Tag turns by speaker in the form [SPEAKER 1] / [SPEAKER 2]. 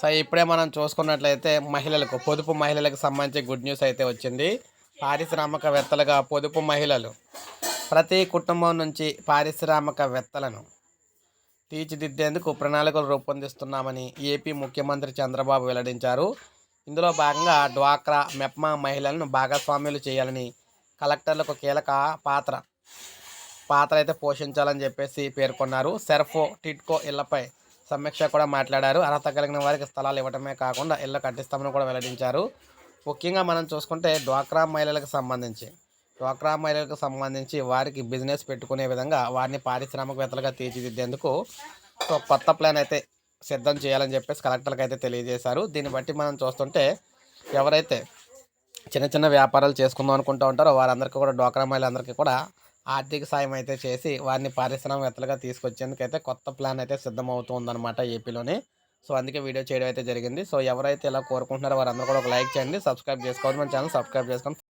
[SPEAKER 1] So ఇప్పుడే మనం చూసుకున్నట్లయితే మహిళలకు పొదుపు మహిళలకు సంబంధించి గుడ్ న్యూస్ అయితే వచ్చింది. పారిశ్రామికవేత్తలుగా పొదుపు మహిళలు ప్రతి కుటుంబం నుంచి పారిశ్రామికవేత్తలను తీర్చిదిద్దేందుకు ప్రణాళికలు రూపొందిస్తున్నామని ఏపీ ముఖ్యమంత్రి చంద్రబాబు వెల్లడించారు. ఇందులో భాగంగా డ్వాక్రా మెప్మా మహిళలను భాగస్వామ్యులు చేయాలని కలెక్టర్లకు కీలక పాత్ర పాత్ర అయితే పోషించాలని చెప్పేసి పేర్కొన్నారు. సెర్ఫో టిట్కో ఇళ్ళపై సమీక్ష కూడా మాట్లాడారు. అర్హత కలిగిన వారికి స్థలాలు ఇవ్వటమే కాకుండా ఇళ్ళ కట్టిస్తామని కూడా వెల్లడించారు. ముఖ్యంగా మనం చూసుకుంటే డ్వాక్రా మహిళలకు సంబంధించి డ్వాక్రా మహిళలకు సంబంధించి వారికి బిజినెస్ పెట్టుకునే విధంగా వారిని పారిశ్రామికవేత్తలుగా తీర్చిదిద్దేందుకు సో కొత్త ప్లాన్ అయితే సిద్ధం చేయాలని చెప్పేసి కలెక్టర్కి అయితే తెలియజేశారు. దీన్ని బట్టి మనం చూస్తుంటే ఎవరైతే చిన్న చిన్న వ్యాపారాలు చేసుకుందాం అనుకుంటూ ఉంటారో వారందరికీ కూడా డ్వాక్రా మహిళలందరికీ కూడా ఆర్థిక సాయం అయితే చేసి వారిని పారిశ్రామికవేత్తలుగా తీసుకొచ్చేందుకు అయితే కొత్త ప్లాన్ అయితే సిద్ధమవుతుందన్నమాట ఏపీలోని. సో అందుకే వీడియో చేయడం అయితే జరిగింది. సో ఎవరైతే ఇలా కోరుకుంటున్నారో వారందరూ కూడా ఒక లైక్ చేయండి. సబ్స్క్రైబ్ చేసుకోవాలి మన ఛానల్ సబ్స్క్రైబ్ చేసుకోండి